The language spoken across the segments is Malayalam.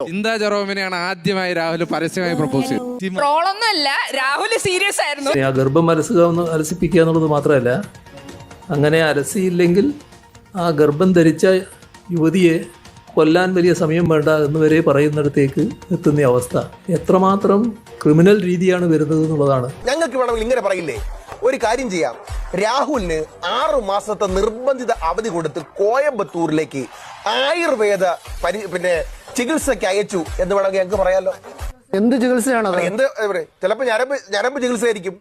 ചിന്താ ജെറോമിനെയാണ് ആദ്യമായി രാഹുൽ പരസ്യമായി പ്രപ്പോസ് ചെയ്തത്. ട്രോളൊന്നുമല്ല രാഹുൽ സീരിയസ് ആയിരുന്നു. ആ ഗർഭം അലസുക ഒന്ന് അലസിപ്പിക്കുക എന്നുള്ളത് മാത്രമല്ല അങ്ങനെ അലസിയില്ലെങ്കിൽ ആ ഗർഭം ധരിച്ച യുവതിയെ കൊല്ലാൻ വലിയ സമയം വേണ്ട എന്ന് വരെ പറയുന്നിടത്തേക്ക് എത്തുന്ന അവസ്ഥ എത്രമാത്രം ക്രിമിനൽ രീതിയാണ് വരുന്നത് എന്നുള്ളതാണ്. ഞങ്ങൾക്ക് വേണമെങ്കിൽ ഇങ്ങനെ പറയില്ലേ? ഒരു കാര്യം ചെയ്യാം. രാഹുലിന് ആറു മാസത്തെ നിർബന്ധിത അവധി കൊടുത്ത് കോയമ്പത്തൂരിലേക്ക് ആയുർവേദ പരി പിന്നെ ചികിത്സയ്ക്ക് അയച്ചു എന്ന് വേണമെങ്കിൽ ഞങ്ങൾക്ക് പറയാലോ. എന്ത് ചികിത്സയാണ് എന്ത് ചിലപ്പോ ഞരമ്പ് ഞരമ്പ് ചികിത്സയായിരിക്കും.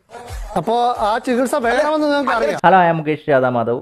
അപ്പോ ആ ചികിത്സ വേണമെന്ന് നിങ്ങൾക്ക് അറിയാം. ഹലോ ഐ മുകേഷ് യാദവ് മാധവ്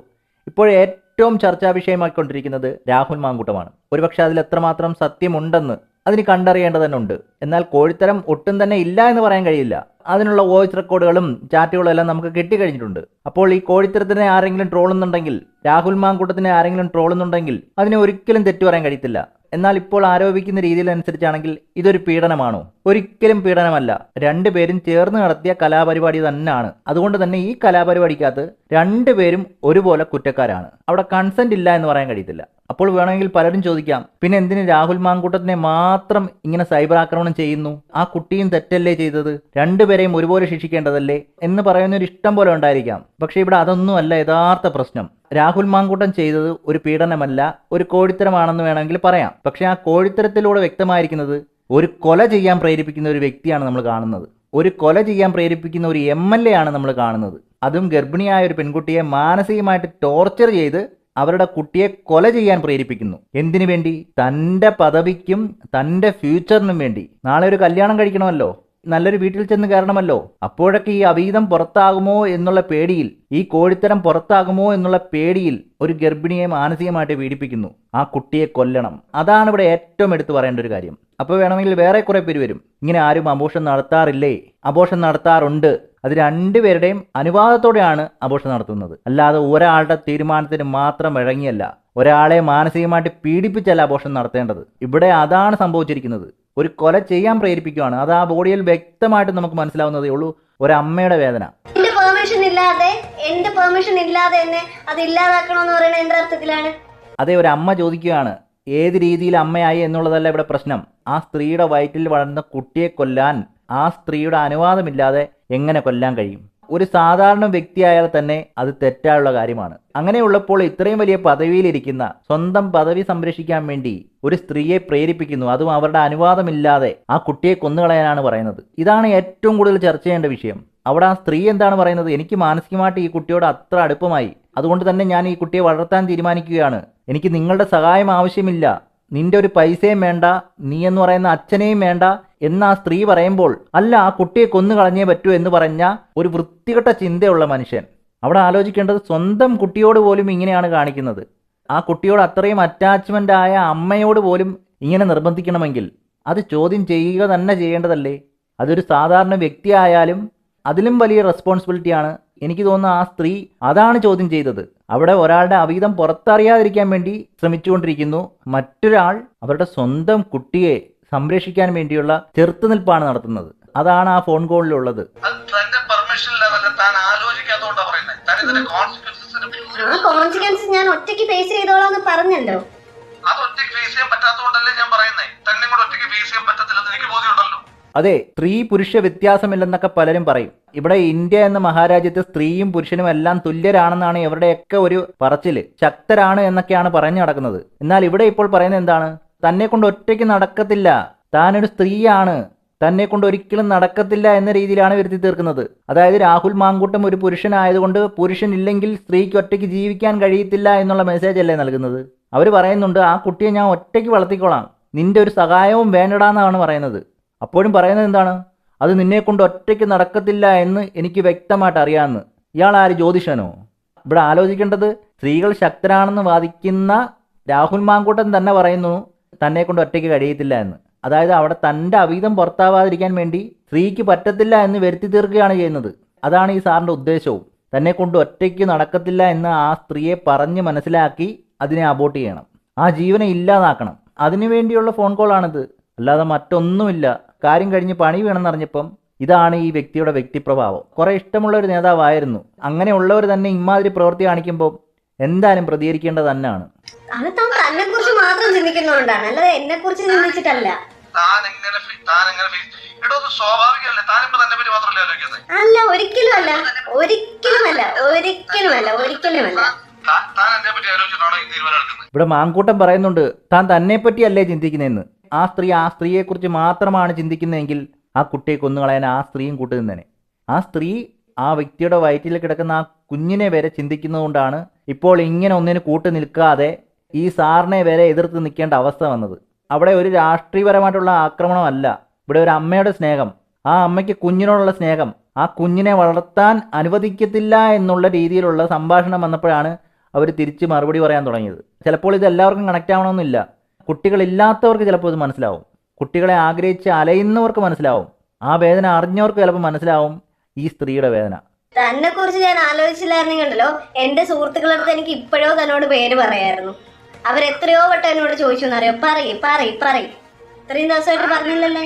ഇപ്പോൾ ഏറ്റവും ചർച്ചാ വിഷയമായിക്കൊണ്ടിരിക്കുന്നത് രാഹുൽ മാങ്കൂട്ടമാണ്. ഒരുപക്ഷെ അതിൽ എത്രമാത്രം സത്യമുണ്ടെന്ന് അതിന് കണ്ടറിയേണ്ടത് തന്നെ ഉണ്ട് എന്നാൽ കോഴിത്തരം ഒട്ടും തന്നെ ഇല്ല എന്ന് പറയാൻ കഴിയില്ല. അതിനുള്ള വോയിസ് റെക്കോർഡുകളും ചാറ്റുകളും എല്ലാം നമുക്ക് കിട്ടിക്കഴിഞ്ഞിട്ടുണ്ട്. അപ്പോൾ ഈ കോഴിത്തരത്തിനെ ആരെങ്കിലും ട്രോളുന്നുണ്ടെങ്കിൽ രാഹുൽ മാങ്കൂട്ടത്തിനെ ആരെങ്കിലും ട്രോളുന്നുണ്ടെങ്കിൽ അതിനെ ഒരിക്കലും തെറ്റു പറയാൻ കഴിയത്തില്ല. എന്നാൽ ഇപ്പോൾ ആരോപിക്കുന്ന രീതിയിൽ അനുസരിച്ചാണെങ്കിൽ ഇതൊരു പീഡനമാണോ? ഒരിക്കലും പീഡനമല്ല. രണ്ടുപേരും ചേർന്ന് നടത്തിയ കലാപരിപാടി തന്നെയാണ് അതുകൊണ്ട് തന്നെ ഈ കലാപരിപാടിക്കകത്ത് രണ്ടുപേരും ഒരുപോലെ കുറ്റക്കാരാണ്. അവിടെ കൺസെന്റ് ഇല്ല എന്ന് പറയാൻ കഴിയത്തില്ല. അപ്പോൾ വേണമെങ്കിൽ പലരും ചോദിക്കാം പിന്നെ എന്തിന് രാഹുൽ മാങ്കൂട്ടത്തിനെ മാത്രം ഇങ്ങനെ സൈബർ ആക്രമണം ചെയ്യുന്നു? ആ കുട്ടിയും തെറ്റല്ലേ ചെയ്തത്? രണ്ടുപേരെയും ഒരുപോലെ ശിക്ഷിക്കേണ്ടതല്ലേ? എന്ന് പറയുന്ന ഒരു ഇഷ്ടം പോലെ ഉണ്ടായിരിക്കാം. പക്ഷേ ഇവിടെ അതൊന്നുമല്ല യഥാർത്ഥ പ്രശ്നം. രാഹുൽ മാങ്കൂട്ടം ചെയ്തത് ഒരു പീഡനമല്ല ഒരു കോഴിത്തരമാണെന്ന് വേണമെങ്കിൽ പറയാം. പക്ഷേ ആ കോഴിത്തരത്തിലൂടെ വ്യക്തമായിരിക്കുന്നത് ഒരു കൊല ചെയ്യാൻ പ്രേരിപ്പിക്കുന്ന ഒരു വ്യക്തിയാണ് നമ്മൾ കാണുന്നത്. ഒരു കൊല ചെയ്യാൻ പ്രേരിപ്പിക്കുന്ന ഒരു എം എൽ എ ആണ് നമ്മൾ കാണുന്നത്. അതും ഗർഭിണിയായ ഒരു പെൺകുട്ടിയെ മാനസികമായിട്ട് ടോർച്ചർ ചെയ്ത് അവരുടെ കുട്ടിയെ കൊല ചെയ്യാൻ പ്രേരിപ്പിക്കുന്നു. എന്തിനു വേണ്ടി? തന്റെ പദവിക്കും തന്റെ ഫ്യൂച്ചറിനും വേണ്ടി. നാളെ ഒരു കല്യാണം കഴിക്കണമല്ലോ. നല്ലൊരു വീട്ടിൽ ചെന്ന് കയറണമല്ലോ. അപ്പോഴൊക്കെ ഈ അവീതം പുറത്താകുമോ എന്നുള്ള പേടിയിൽ ഈ കോഴിത്തരം പുറത്താകുമോ എന്നുള്ള പേടിയിൽ ഒരു ഗർഭിണിയെ മാനസികമായിട്ട് പീഡിപ്പിക്കുന്നു. ആ കുട്ടിയെ കൊല്ലണം. അതാണ് ഇവിടെ ഏറ്റവും എടുത്തു പറയേണ്ട ഒരു കാര്യം. അപ്പോൾ വേണമെങ്കിൽ വേറെ കുറേ പേര് വരും. ഇങ്ങനെ ആരും അബോഷൻ നടത്താറില്ലേ? അബോഷൻ നടത്താറുണ്ട്. അത് രണ്ടുപേരുടെയും അനുവാദത്തോടെയാണ് അബോഷൻ നടത്തുന്നത്. അല്ലാതെ ഒരാളുടെ തീരുമാനത്തിന് മാത്രം വഴങ്ങിയല്ല ഒരാളെ മാനസികമായിട്ട് പീഡിപ്പിച്ചല്ല അബോഷൻ നടത്തേണ്ടത്. ഇവിടെ അതാണ് സംഭവിച്ചിരിക്കുന്നത്. ഒരു കൊല ചെയ്യാൻ പ്രേരിപ്പിക്കുകയാണ് അത് ആ ബോഡിയിൽ വ്യക്തമായിട്ട് നമുക്ക് മനസ്സിലാവുന്നതേ ഉള്ളൂ. ഒരമ്മയുടെ വേദന. എന്റെ പെർമിഷൻ ഇല്ലാതെ എന്റെ പെർമിഷൻ ഇല്ലാതെ എന്നെ അത് ഇല്ലാതാക്കണമെന്ന് പറയുന്നത് എന്റെ അർത്ഥത്തിലാണ്. അതേ ഒരു അമ്മ ചോദിക്കുകയാണ് ഏത് രീതിയിൽ അമ്മയായി എന്നുള്ളതല്ല ഇവിടെ പ്രശ്നം. ആ സ്ത്രീയുടെ വയറ്റിൽ വളർന്ന കുട്ടിയെ കൊല്ലാൻ ആ സ്ത്രീയുടെ അനുവാദമില്ലാതെ എങ്ങനെ കൊല്ലാൻ കഴിയും? ഒരു സാധാരണ വ്യക്തിയായാൽ തന്നെ അത് തെറ്റായുള്ള കാര്യമാണ്. അങ്ങനെയുള്ളപ്പോൾ ഇത്രയും വലിയ പദവിയിലിരിക്കുന്ന സ്വന്തം പദവി സംരക്ഷിക്കാൻ വേണ്ടി ഒരു സ്ത്രീയെ പ്രേരിപ്പിക്കുന്നു. അതും അവരുടെ അനുവാദമില്ലാതെ ആ കുട്ടിയെ കൊന്നുകളയാനാണ് പറയുന്നത്. ഇതാണ് ഏറ്റവും കൂടുതൽ ചർച്ച ചെയ്യേണ്ട വിഷയം. അവിടെ ആ സ്ത്രീ എന്താണ് പറയുന്നത്? എനിക്ക് മാനസികമായിട്ട് ഈ കുട്ടിയോട് അത്ര അടുപ്പമായി. അതുകൊണ്ട് തന്നെ ഞാൻ ഈ കുട്ടിയെ വളർത്താൻ തീരുമാനിക്കുകയാണ്. എനിക്ക് നിങ്ങളുടെ സഹായം ആവശ്യമില്ല. നിന്റെ ഒരു പൈസയും വേണ്ട നീ എന്ന് പറയുന്ന അച്ഛനെയും വേണ്ട എന്ന് ആ സ്ത്രീ പറയുമ്പോൾ അല്ല ആ കുട്ടിയെ കൊന്നു കളഞ്ഞേ പറ്റൂ എന്ന് പറഞ്ഞ ഒരു വൃത്തികെട്ട ചിന്തയുള്ള മനുഷ്യൻ. അവിടെ ആലോചിക്കേണ്ടത് സ്വന്തം കുട്ടിയോട് പോലും ഇങ്ങനെയാണ് കാണിക്കുന്നത്. ആ കുട്ടിയോട് അത്രയും അറ്റാച്ച്മെന്റ് ആയ അമ്മയോട് പോലും ഇങ്ങനെ നിർബന്ധിക്കണമെങ്കിൽ അത് ചോദ്യം ചെയ്യുക തന്നെ ചെയ്യേണ്ടതല്ലേ? അതൊരു സാധാരണ വ്യക്തിയായാലും അതിലും വലിയ റെസ്പോൺസിബിലിറ്റിയാണ് എനിക്ക് തോന്നുന്നു ആ സ്ത്രീ അതാണ് ചോദ്യം ചെയ്തത്. അവിടെ ഒരാളുടെ അവീതം പുറത്തറിയാതിരിക്കാൻ വേണ്ടി ശ്രമിച്ചുകൊണ്ടിരിക്കുന്നു. മറ്റൊരാൾ അവരുടെ സ്വന്തം കുട്ടിയെ സംരക്ഷിക്കാൻ വേണ്ടിയുള്ള ചെറുത്തുനിൽപ്പാണ് നടത്തുന്നത്. അതാണ് ആ ഫോൺ കോളിലുള്ളത്. കോൺസിക്വൻസ് ഞാൻ ഒറ്റയ്ക്ക് ഫേസ് ചെയ്തോളാന്ന് പറഞ്ഞല്ലോ. അത് ഒറ്റയ്ക്ക് ഫേസ് ചെയ്യാൻ പറ്റാത്തതുകൊണ്ടല്ലേ ഞാൻ പറയുന്നത് തന്നെ കൂടെ ഒറ്റയ്ക്ക് അതെ സ്ത്രീ പുരുഷ വ്യത്യാസമില്ലെന്നൊക്കെ പലരും പറയും. ഇവിടെ ഇന്ത്യ എന്ന മഹാരാജ്യത്ത് സ്ത്രീയും പുരുഷനും എല്ലാം തുല്യരാണെന്നാണ് ഇവരുടെയൊക്കെ ഒരു പറച്ചിൽ. ശക്തരാണ് എന്നൊക്കെയാണ് പറഞ്ഞു നടക്കുന്നത്. എന്നാൽ ഇവിടെ ഇപ്പോൾ പറയുന്നത് എന്താണ്? തന്നെ കൊണ്ട് ഒറ്റയ്ക്ക് നടക്കത്തില്ല. താനൊരു സ്ത്രീയാണ്. തന്നെ കൊണ്ട് ഒരിക്കലും നടക്കത്തില്ല എന്ന രീതിയിലാണ് വരുത്തി തീർക്കുന്നത്. അതായത് രാഹുൽ മാങ്കൂട്ടം ഒരു പുരുഷനായതുകൊണ്ട് പുരുഷൻ ഇല്ലെങ്കിൽ സ്ത്രീക്ക് ഒറ്റയ്ക്ക് ജീവിക്കാൻ കഴിയത്തില്ല എന്നുള്ള മെസ്സേജ് അല്ലേ നൽകുന്നത്? അവർ പറയുന്നുണ്ട് ആ കുട്ടിയെ ഞാൻ ഒറ്റയ്ക്ക് വളർത്തിക്കോളാം. നിന്റെ ഒരു സഹായവും വേണ്ടടാന്നാണ് പറയുന്നത്. അപ്പോഴും പറയുന്നത് എന്താണ്? അത് നിന്നെ കൊണ്ട് ഒറ്റയ്ക്ക് നടക്കത്തില്ല എന്ന് എനിക്ക് വ്യക്തമായിട്ട് അറിയാമെന്ന് ഇയാൾ ആര്? ജ്യോതിഷനോ? ഇവിടെ ആലോചിക്കേണ്ടത് സ്ത്രീകൾ ശക്തരാണെന്ന് വാദിക്കുന്ന രാഹുൽ മാങ്കൂട്ടൻ തന്നെ പറയുന്നു തന്നെ കൊണ്ട് ഒറ്റയ്ക്ക് കഴിയത്തില്ല എന്ന്. അതായത് അവിടെ തന്റെ അവീതം പുറത്താവാതിരിക്കാൻ വേണ്ടി സ്ത്രീക്ക് പറ്റത്തില്ല എന്ന് വരുത്തി തീർക്കുകയാണ് ചെയ്യുന്നത്. അതാണ് ഈ സാറിന്റെ ഉദ്ദേശവും. തന്നെ കൊണ്ട് ഒറ്റയ്ക്ക് നടക്കത്തില്ല എന്ന് ആ സ്ത്രീയെ പറഞ്ഞ് മനസ്സിലാക്കി അതിനെ അബോട്ട് ചെയ്യണം. ആ ജീവനെ ഇല്ലാതാക്കണം. അതിനു വേണ്ടിയുള്ള ഫോൺ കോളാണിത് അല്ലാതെ മറ്റൊന്നുമില്ല. കാര്യം കഴിഞ്ഞ് പണി വേണമെന്നറിഞ്ഞപ്പം ഇതാണ് ഈ വ്യക്തിയുടെ വ്യക്തിപ്രഭാവം. കുറേ ഇഷ്ടമുള്ള ഒരു നേതാവായിരുന്നു അങ്ങനെയുള്ളവർ തന്നെ ഇമാതിരി പ്രവൃത്തി കാണിക്കുമ്പോൾ എന്തായാലും പ്രതികരിക്കേണ്ടത് തന്നെയാണ്. അത് താൻ തന്നെ കുറിച്ച് മാത്രം ചിന്തിക്കുന്നതുകൊണ്ടാണ് അല്ലാതെ എന്നെ കുറിച്ച് ചിന്തിച്ചിട്ടല്ല അല്ല ഒരിക്കലും അല്ല ഒരിക്കലുമല്ല. ഒരിക്കലുമല്ല. ഒരിക്കലുമല്ല. താൻ താൻ എന്നെ പറ്റി ആലോചിച്ചിട്ടാണോ ഈ തീരുമാനം ഇവിടെ മാങ്കൂട്ടം പറയുന്നുണ്ട് താൻ തന്നെ പറ്റിയല്ലേ ചിന്തിക്കുന്നതെന്ന്. ആ സ്ത്രീ ആ സ്ത്രീയെക്കുറിച്ച് മാത്രമാണ് ചിന്തിക്കുന്നതെങ്കിൽ ആ കുട്ടിയെ കൊന്നുകളയാൻ ആ സ്ത്രീയും കൂട്ടുനിന്നേനെ. ആ സ്ത്രീ ആ വ്യക്തിയുടെ വയറ്റിൽ കിടക്കുന്ന ആ കുഞ്ഞിനെ വരെ ചിന്തിക്കുന്നതുകൊണ്ടാണ് ഇപ്പോൾ ഇങ്ങനെ ഒന്നിന് കൂട്ടു നിൽക്കാതെ ഈ സാറിനെ വരെ എതിർത്ത് നിൽക്കേണ്ട അവസ്ഥ വന്നത്. അവിടെ ഒരു രാഷ്ട്രീയപരമായിട്ടുള്ള ആക്രമണമല്ല. ഇവിടെ ഒരു അമ്മയുടെ സ്നേഹം. ആ അമ്മയ്ക്ക് കുഞ്ഞിനോടുള്ള സ്നേഹം. ആ കുഞ്ഞിനെ വളർത്താൻ അനുവദിക്കത്തില്ല എന്നുള്ള രീതിയിലുള്ള സംഭാഷണം വന്നപ്പോഴാണ് അവർ തിരിച്ച് മറുപടി പറയാൻ തുടങ്ങിയത്. ചിലപ്പോൾ ഇത് എല്ലാവർക്കും കണക്റ്റ് ആവണമെന്നില്ല. കുട്ടികളില്ലാത്തവർക്ക് ചിലപ്പോൾ ഇത് മനസ്സിലാവും കുട്ടികളെ ആഗ്രഹിച്ച് അലയുന്നവർക്ക് മനസ്സിലാവും ആ വേദന അറിഞ്ഞവർക്ക് ചിലപ്പോൾ മനസ്സിലാവും ഈ സ്ത്രീയുടെ വേദന തന്നെ കുറിച്ച് ഞാൻ ആലോചിച്ചില്ലായിരുന്നെങ്കിലോ എന്റെ സുഹൃത്തുക്കളടുത്ത് എനിക്ക് ഇപ്പോഴോ തന്നോട് പേര് പറയായിരുന്നു അവരെത്രയോ വട്ടം എന്നോട് ചോദിച്ചു എന്നറിയോ പറയും പറയും പറയും ഇത്രയും ദിവസമായിട്ട് പറഞ്ഞില്ലല്ലോ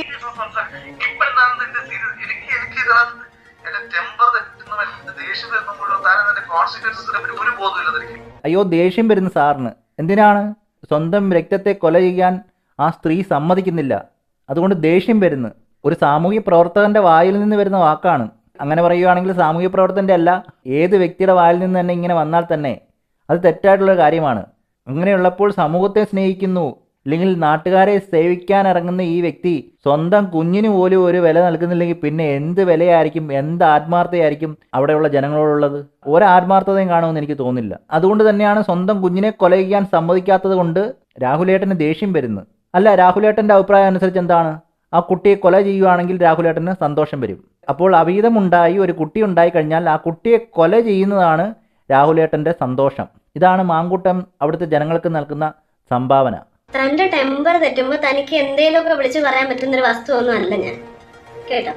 അയ്യോ ദേഷ്യം വരുന്ന സാറിന് എന്തിനാണ് സ്വന്തം രക്തത്തെ കൊല ചെയ്യാൻ ആ സ്ത്രീ സമ്മതിക്കുന്നില്ല. അതുകൊണ്ട് ദേഷ്യം വരുന്നു. ഒരു സാമൂഹ്യ പ്രവർത്തകന്റെ വായിൽ നിന്ന് വരുന്ന വാക്കാണ്. അങ്ങനെ പറയുകയാണെങ്കിൽ സാമൂഹ്യ പ്രവർത്തകന്റെ അല്ല ഏത് വ്യക്തിയുടെ വായിൽ നിന്ന് തന്നെ ഇങ്ങനെ വന്നാൽ തന്നെ. അത് തെറ്റായിട്ടുള്ള കാര്യമാണ്. അങ്ങനെയുള്ളപ്പോൾ സമൂഹത്തെ സ്നേഹിക്കുന്നു. അല്ലെങ്കിൽ നാട്ടുകാരെ സേവിക്കാൻ ഇറങ്ങുന്ന ഈ വ്യക്തി സ്വന്തം കുഞ്ഞിന് പോലും ഒരു വില നൽകുന്നില്ലെങ്കിൽ പിന്നെ എന്ത് വിലയായിരിക്കും? എന്ത് ആത്മാർത്ഥതയായിരിക്കും അവിടെയുള്ള ജനങ്ങളോടുള്ളത്? ഒരു ആത്മാർത്ഥതയും കാണുമെന്ന് എനിക്ക് തോന്നില്ല അതുകൊണ്ട് തന്നെയാണ് സ്വന്തം കുഞ്ഞിനെ കൊല ചെയ്യാൻ സമ്മതിക്കാത്തത് കൊണ്ട് രാഹുലേട്ടന് ദേഷ്യം വരുന്നത്. അല്ല രാഹുലേട്ടന്റെ അഭിപ്രായം അനുസരിച്ച് എന്താണ്? ആ കുട്ടിയെ കൊല ചെയ്യുവാണെങ്കിൽ രാഹുലേട്ടന് സന്തോഷം വരും. അപ്പോൾ അവിഹിതമുണ്ടായി ഒരു കുട്ടി ഉണ്ടായി കഴിഞ്ഞാൽ ആ കുട്ടിയെ കൊല ചെയ്യുന്നതാണ് രാഹുലേട്ടന്റെ സന്തോഷം. ഇതാണ് മാങ്കൂട്ടം അവിടുത്തെ ജനങ്ങൾക്ക് നൽകുന്ന സംഭാവന. തന്റെ ടെമ്പർ തെറ്റുമ്പോ തനിക്ക് എന്തേലുമൊക്കെ വിളിച്ചു പറയാൻ പറ്റുന്ന ഒരു വസ്തുവൊന്നും അല്ല ഞാൻ. കേട്ടോ?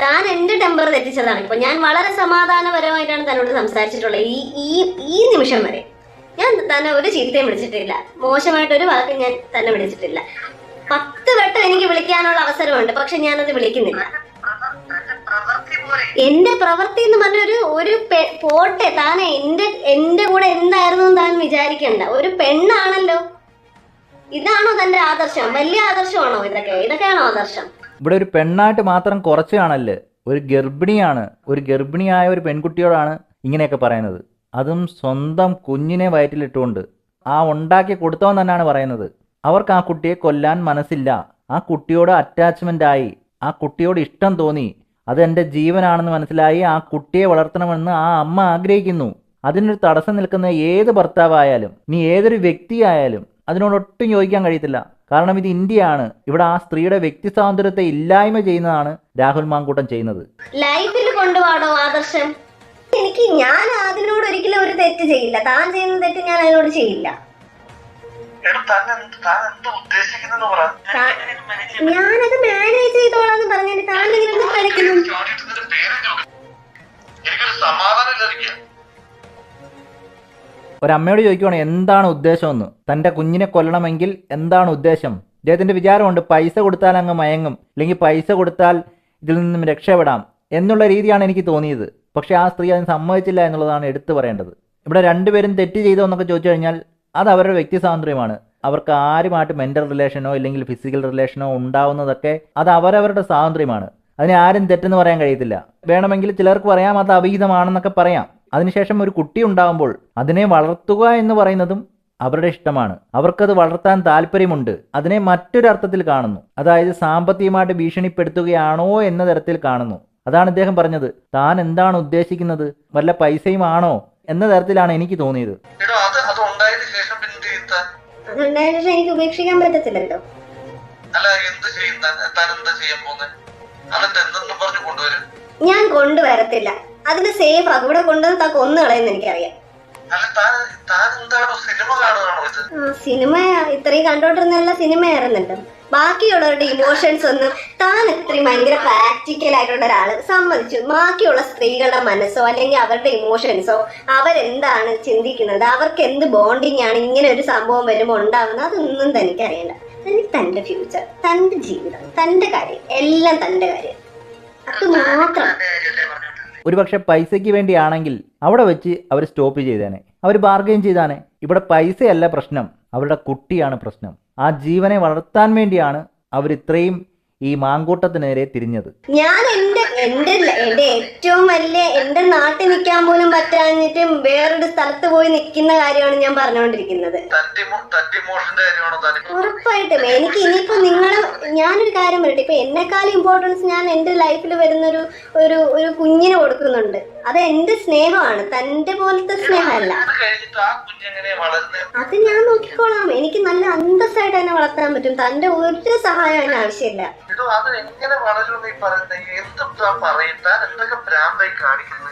താൻ എന്റെ ടെമ്പർ തെറ്റിച്ചതാണ്. ഇപ്പൊ ഞാൻ വളരെ സമാധാനപരമായിട്ടാണ് തന്നോട് സംസാരിച്ചിട്ടുള്ളത്. ഈ ഈ ഈ നിമിഷം വരെ ഞാൻ തന്നെ ഒരു ചീത്തയും വിളിച്ചിട്ടില്ല. മോശമായിട്ട് ഒരു വാക്ക് ഞാൻ തന്നെ വിളിച്ചിട്ടില്ല. പത്ത് വട്ടം എനിക്ക് വിളിക്കാനുള്ള അവസരമുണ്ട്. പക്ഷെ ഞാനത് വിളിക്കുന്നില്ല. എന്റെ പ്രവൃത്തി എന്ന് പറഞ്ഞൊരു ഒരു പോട്ടെ. താനെ എന്റെ എന്റെ കൂടെ എന്തായിരുന്നു താൻ വിചാരിക്കണ്ട. ഒരു പെണ്ണാണല്ലോ. ഇതാണോ തന്റെ ആദർശം? വലിയ ആദർശമാണോ ഇതൊക്കെ? ഇതൊക്കെയാണോ ആദർശം? ഇവിടെ ഒരു പെണ്ണായിട്ട് മാത്രം കുറച്ച് കാണല്ലേ? ഒരു ഗർഭിണിയാണ് ഒരു ഗർഭിണിയായ ഒരു പെൺകുട്ടിയോടാണ് ഇങ്ങനെയൊക്കെ പറയുന്നത്. അതും സ്വന്തം കുഞ്ഞിനെ വയറ്റിലിട്ടുകൊണ്ട്. ആ ഉണ്ടാക്കി കൊടുത്തവൻ തന്നെയാണ് പറയുന്നത്. അവർക്ക് ആ കുട്ടിയെ കൊല്ലാൻ മനസ്സില്ല. ആ കുട്ടിയോട് അറ്റാച്ച്മെന്റ് ആയി. ആ കുട്ടിയോട് ഇഷ്ടം തോന്നി. അത് എന്റെ ജീവനാണെന്ന് മനസ്സിലായി ആ കുട്ടിയെ വളർത്തണമെന്ന് ആ അമ്മ ആഗ്രഹിക്കുന്നു. അതിനൊരു തടസ്സം നിൽക്കുന്ന ഏത് ഭർത്താവായാലും നീ ഏതൊരു വ്യക്തിയായാലും അതിനോടൊട്ടും യോജിക്കാൻ കഴിയത്തില്ല. കാരണം ഇത് ഇന്ത്യയാണ്. ഇവിടെ ആ സ്ത്രീയുടെ വ്യക്തി സ്വാതന്ത്ര്യത്തെ ഇല്ലായ്മ ചെയ്യുന്നതാണ് രാഹുൽ മാങ്കൂട്ടം ചെയ്യുന്നത്. ലൈഫിൽ കൊണ്ടുപോകണോ ആദർശം? എനിക്ക് ഞാൻ അതിനോട് ഒരിക്കലും ഒരു തെറ്റ് ചെയ്യില്ല. താൻ ചെയ്യുന്ന തെറ്റ് ഞാൻ അതിനോട് ചെയ്യില്ല. ഞാനത് മാനേജ് ചെയ്തോളാന്ന് പറഞ്ഞിട്ട് താൻ ഇങ്ങനെ എനിക്കൊരു സമാധാനം ഇല്ലാതിരിക്കുക ഒരമ്മയോട് ചോദിക്കുവാണ് എന്താണ് ഉദ്ദേശമെന്ന്? തന്റെ കുഞ്ഞിനെ കൊല്ലണമെങ്കിൽ എന്താണ് ഉദ്ദേശം? ഇദ്ദേഹത്തിന്റെ വിചാരമുണ്ട് പൈസ കൊടുത്താൽ അങ്ങ് മയങ്ങും അല്ലെങ്കിൽ പൈസ കൊടുത്താൽ ഇതിൽ നിന്നും രക്ഷപ്പെടാം എന്നുള്ള രീതിയാണ് എനിക്ക് തോന്നിയത്. പക്ഷേ ആ സ്ത്രീ അതിന് സമ്മതിച്ചില്ല എന്നുള്ളതാണ് എടുത്തു പറയേണ്ടത്. ഇവിടെ രണ്ടുപേരും തെറ്റ് ചെയ്തോ എന്നൊക്കെ ചോദിച്ചു കഴിഞ്ഞാൽ അത് അവരുടെ വ്യക്തി സ്വാതന്ത്ര്യമാണ് അവർക്ക് ആരുമായിട്ട് മെന്റൽ റിലേഷനോ ഇല്ലെങ്കിൽ ഫിസിക്കൽ റിലേഷനോ ഉണ്ടാവുന്നതൊക്കെ അത് അവരവരുടെ സ്വാതന്ത്ര്യമാണ്. അതിനെ ആരും തെറ്റെന്ന് പറയാൻ കഴിയത്തില്ല. വേണമെങ്കിൽ ചിലർക്ക് പറയാം അത് അവിഹിതമാണെന്നൊക്കെ പറയാം. അതിനുശേഷം ഒരു കുട്ടി ഉണ്ടാകുമ്പോൾ അതിനെ വളർത്തുക എന്ന് പറയുന്നതും അവരുടെ ഇഷ്ടമാണ്. അവർക്കത് വളർത്താൻ താല്പര്യമുണ്ട്. അതിനെ മറ്റൊരു അർത്ഥത്തിൽ കാണുന്നു. അതായത് സാമ്പത്തികമായിട്ട് ഭീഷണിപ്പെടുത്തുകയാണോ എന്ന തരത്തിൽ കാണുന്നു. അതാണ് ഇദ്ദേഹം പറഞ്ഞത്. താൻ എന്താണ് ഉദ്ദേശിക്കുന്നത്? വല്ല പൈസയും ആണോ എന്ന തരത്തിലാണ് എനിക്ക് തോന്നിയത്. എടോ അത് അത് ഉണ്ടായതിനു പിന്നെ എന്ത് ചെയ്യും എനിക്ക് ഉപേക്ഷിക്കാൻ പറ്റത്തില്ലല്ലോ. അല്ല എന്ത് ചെയ്യും താൻ താൻ എന്താ ചെയ്യാൻ പോകുന്നത് എന്നിട്ട് പറഞ്ഞു കൊണ്ടുവരും. ഞാൻ കൊണ്ടുവരത്തില്ല. അതിന് സേഫ് ആക്കും. ഇവിടെ കൊണ്ടുവന്ന് താ കൊന്നു കളയെന്ന് എനിക്കറിയാം. സിനിമ ഇത്രയും കണ്ടോണ്ടിരുന്നല്ല സിനിമ കണ്ടോണ്ടിരുന്നല്ല ബാക്കിയുള്ളവരുടെ ഇമോഷൻസ് ഒന്നും താൻ ഇത്രയും ഭയങ്കര പ്രാക്ടിക്കൽ ആയിട്ടുള്ള ഒരാൾ സമ്മതിച്ചു. ബാക്കിയുള്ള സ്ത്രീകളുടെ മനസ്സോ അല്ലെങ്കിൽ അവരുടെ ഇമോഷൻസോ അവരെന്താണ് ചിന്തിക്കുന്നത്? അവർക്ക് എന്ത് ബോണ്ടിങ് ആണ് ഇങ്ങനെ ഒരു സംഭവം വരുമ്പോൾ ഉണ്ടാവുന്നത്? അതൊന്നും തനിക്ക് അറിയണ്ട തനിക്ക് തന്റെ ഫ്യൂച്ചർ തന്റെ ജീവിതം തന്റെ കാര്യം എല്ലാം തന്റെ കാര്യം. അത് മാത്രം. ഒരുപക്ഷെ പൈസയ്ക്ക് വേണ്ടിയാണെങ്കിൽ അവിടെ വെച്ച് അവർ സ്റ്റോപ്പ് ചെയ്തേനെ. അവർ ബാർഗെയിൻ ചെയ്താനെ. ഇവിടെ പൈസയല്ല പ്രശ്നം അവരുടെ കുട്ടിയാണ് പ്രശ്നം. ആ ജീവനെ വളർത്താൻ വേണ്ടിയാണ് അവർ ഇത്രയും ഈ മാങ്കൂട്ടത്തിനെതിരെ തിരിഞ്ഞത്. ഞാൻ എന്റെ എന്റെ ഏറ്റവും വലിയ എന്റെ നാട്ടിൽ നിൽക്കാൻ പോലും പറ്റാഞ്ഞിട്ട് വേറൊരു സ്ഥലത്ത് പോയി നിൽക്കുന്ന കാര്യമാണ് ഞാൻ പറഞ്ഞുകൊണ്ടിരിക്കുന്നത്. ഉറപ്പായിട്ടും. എനിക്ക് ഇനിയിപ്പോ നിങ്ങൾ ഞാനൊരു കാര്യം പറയട്ടെ. ഇപ്പൊ എന്നെക്കാളും ഇമ്പോർട്ടൻസ് ഞാൻ എന്റെ ലൈഫിൽ വരുന്നൊരു ഒരു ഒരു കുഞ്ഞിന് കൊടുക്കുന്നുണ്ട്. അത് എന്റെ സ്നേഹമാണ്. തന്റെ പോലത്തെ സ്നേഹമല്ല. അത് ഞാൻ നോക്കിക്കോളാം. എനിക്ക് നല്ല അന്തസ്സായിട്ട് തന്നെ വളർത്താൻ പറ്റും. തന്റെ ഒരു സഹായം അതിന് ആവശ്യമില്ല. ഇതോ അത് എങ്ങനെ വളരും നീ പറയുന്നത് എന്തും താൻ പറയും എന്തൊക്കെ ഭ്രാന്തായി കാണിക്കുന്നത്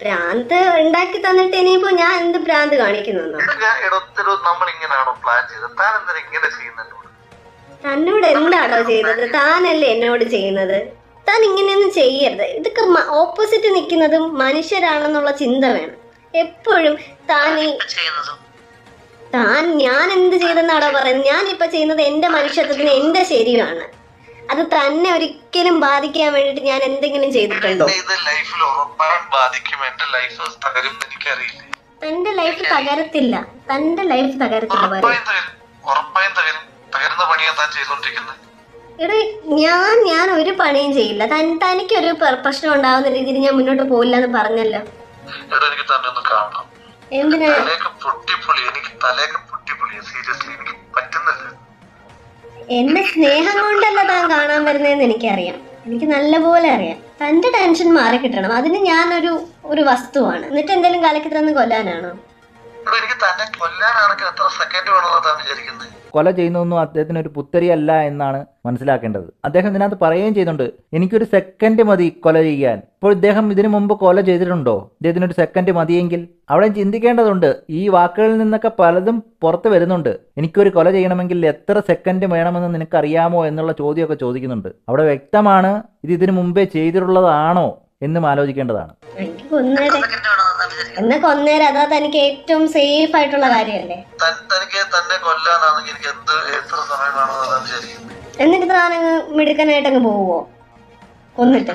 ഭ്രാന്ത് ഉണ്ടാക്കി തന്നിട്ട് ഇനിയിപ്പോ ഞാൻ എന്ത് ഭ്രാന്ത് കാണിക്കുന്നു ഇടത്തിലോ നമ്മൾ ഇങ്ങനെയാണോ പ്ലാൻ ചെയ്തത്? താൻ എന്തിനാ ഇങ്ങനെ ചെയ്യുന്നത് തന്നോട് എന്താണോ ചെയ്തത്? താനല്ലേ എന്നോട് ചെയ്യുന്നത്? താൻ ഇങ്ങനെയൊന്നും ചെയ്യരുത്. ഇതൊക്കെ ഓപ്പോസിറ്റ് നിൽക്കുന്നതും മനുഷ്യരാണെന്നുള്ള ചിന്ത വേണം. എപ്പോഴും താൻ ഈ താൻ ഞാൻ എന്ത് ചെയ്തെന്നാണോ പറയുന്നത്. ഞാൻ ഇപ്പൊ ചെയ്യുന്നത് എന്റെ മനുഷ്യത്വത്തിന് എന്റെ ശരീരമാണ് അത് തന്നെ ഒരിക്കലും ബാധിക്കാൻ വേണ്ടിട്ട് ഞാൻ എന്തെങ്കിലും ചെയ്തിട്ടുണ്ടോ? തന്റെ ലൈഫ് തകരത്തില്ല. തന്റെ ലൈഫ് തകരത്തില്ല എടേ ഞാൻ ഞാൻ ഒരു പണിയും ചെയ്യില്ല. തനിക്ക് തനിക്കൊരു പ്ര- പ്രശ്നം ഉണ്ടാവുന്ന രീതിയിൽ ഞാൻ മുന്നോട്ട് പോകില്ല എന്ന് പറഞ്ഞല്ലോ എനിക്ക് തന്നെ ഒന്ന് കാണണം. പൊട്ടിപ്പൊളി എനിക്ക് പൊട്ടിപ്പൊളി സീരിയസ്ലി എനിക്ക് പറ്റുന്നില്ല. എന്റെ സ്നേഹം കൊണ്ടല്ല താൻ കാണാൻ വരുന്നതെന്ന് എനിക്കറിയാം. എനിക്ക് നല്ലപോലെ അറിയാം. തന്റെ ടെൻഷൻ മാറി കിട്ടണം. അതിന് ഞാനൊരു ഒരു വസ്തുവാണ്. എന്നിട്ട് എന്തെങ്കിലും കലക്കി തന്ന് കൊല്ലാനാണോ? തന്നെ എത്ര സെക്കൻഡ് കൊല ചെയ്യുന്നതൊന്നും അദ്ദേഹത്തിന് ഒരു പുത്തരിയല്ല എന്നാണ് മനസ്സിലാക്കേണ്ടത്. അദ്ദേഹം ഇതിനകത്ത് പറയുകയും ചെയ്യുന്നുണ്ട് എനിക്കൊരു സെക്കൻഡ് മതി കൊല ചെയ്യാൻ. ഇപ്പോൾ ഇദ്ദേഹം ഇതിനു മുമ്പ് കൊല ചെയ്തിട്ടുണ്ടോ? ഇദ്ദേഹത്തിന് ഒരു സെക്കൻഡ് മതിയെങ്കിൽ അവിടെ ചിന്തിക്കേണ്ടതുണ്ട് ഈ വാക്കുകളിൽ നിന്നൊക്കെ പലതും പുറത്ത് വരുന്നുണ്ട്. എനിക്കൊരു കൊല ചെയ്യണമെങ്കിൽ എത്ര സെക്കൻഡ് വേണമെന്ന് നിനക്കറിയാമോ എന്നുള്ള ചോദ്യമൊക്കെ ചോദിക്കുന്നുണ്ട്. അവിടെ വ്യക്തമാണ് ഇത് ഇതിനു മുമ്പേ ചെയ്തിട്ടുള്ളതാണോ? എന്നും ആലോചിക്കേണ്ടതാണ്. എന്നെ കൊന്നേരെ. അതാ തനിക്ക് ഏറ്റവും സേഫ് ആയിട്ടുള്ള കാര്യമല്ലേ? തൻ തനിക്ക് തന്നെ കൊല്ലാനാണെങ്കിൽ എനിക്ക് എന്ത് എത്ര സമയം വേണമെന്നാ താൻ എന്നിട്ട് താനങ്ങ് മിടുക്കനായിട്ട് അങ്ങ് പോവോ? കൊന്നിട്ട്.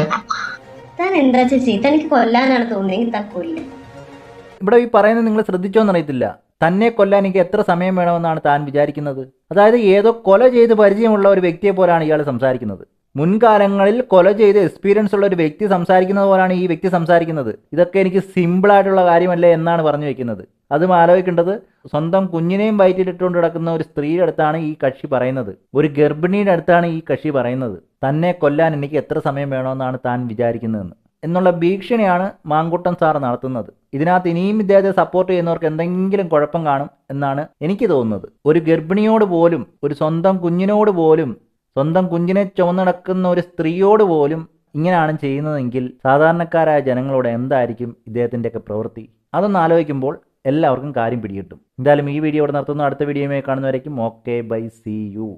താൻ എന്താ ചേച്ചി? തനിക്ക് കൊല്ലാനാണ് തോന്നിയെങ്കിൽ താൻ കൊല്ലും. ഇവിടെ ഈ പറയുന്നത് നിങ്ങൾ ശ്രദ്ധിച്ചോന്നറിയത്തില്ല തന്നെ കൊല്ലാൻ എനിക്ക് എത്ര സമയം വേണമെന്നാണ് താൻ വിചാരിക്കുന്നത്. അതായത് ഏതോ കൊല ചെയ്ത് പരിചയമുള്ള ഒരു വ്യക്തിയെ പോലാണ് ഇയാൾ സംസാരിക്കുന്നത്. മുൻകാലങ്ങളിൽ കൊല ചെയ്ത് എക്സ്പീരിയൻസ് ഉള്ള ഒരു വ്യക്തി സംസാരിക്കുന്നത് പോലാണ് ഈ വ്യക്തി സംസാരിക്കുന്നത്. ഇതൊക്കെ എനിക്ക് സിമ്പിളായിട്ടുള്ള കാര്യമല്ലേ എന്നാണ് പറഞ്ഞു വെക്കുന്നത്. അതും ആലോചിക്കേണ്ടത് സ്വന്തം കുഞ്ഞിനെയും വയറ്റിലിട്ടുകൊണ്ട് കിടക്കുന്ന ഒരു സ്ത്രീയുടെ അടുത്താണ് ഈ കക്ഷി പറയുന്നത്. ഒരു ഗർഭിണിയുടെ അടുത്താണ് ഈ കക്ഷി പറയുന്നത്. തന്നെ കൊല്ലാൻ എനിക്ക് എത്ര സമയം വേണമെന്നാണ് താൻ വിചാരിക്കുന്നതെന്ന്. എന്നുള്ള ഭീഷണിയാണ് മാങ്കുട്ടൻ സാർ നടത്തുന്നത്. ഇതിനകത്ത് ഇനിയും ഇദ്ദേഹത്തെ സപ്പോർട്ട് ചെയ്യുന്നവർക്ക് എന്തെങ്കിലും കുഴപ്പം കാണും എന്നാണ് എനിക്ക് തോന്നുന്നത്. ഒരു ഗർഭിണിയോട് പോലും ഒരു സ്വന്തം കുഞ്ഞിനോട് പോലും സ്വന്തം കുഞ്ഞിനെ ചുമന്നടക്കുന്ന ഒരു സ്ത്രീയോട് പോലും ഇങ്ങനെയാണ് ചെയ്യുന്നതെങ്കിൽ സാധാരണക്കാരായ ജനങ്ങളോട് എന്തായിരിക്കും ഇദ്ദേഹത്തിന്റെയൊക്കെ പ്രവൃത്തി? അതൊന്ന് ആലോചിക്കുമ്പോൾ എല്ലാവർക്കും കാര്യം പിടികിട്ടും. എന്തായാലും ഈ വീഡിയോ ഇവിടെ നിർത്തുന്നു. അടുത്ത വീഡിയോയുമായി കാണുന്നവരേക്കും ഓക്കെ ബൈ സി യു.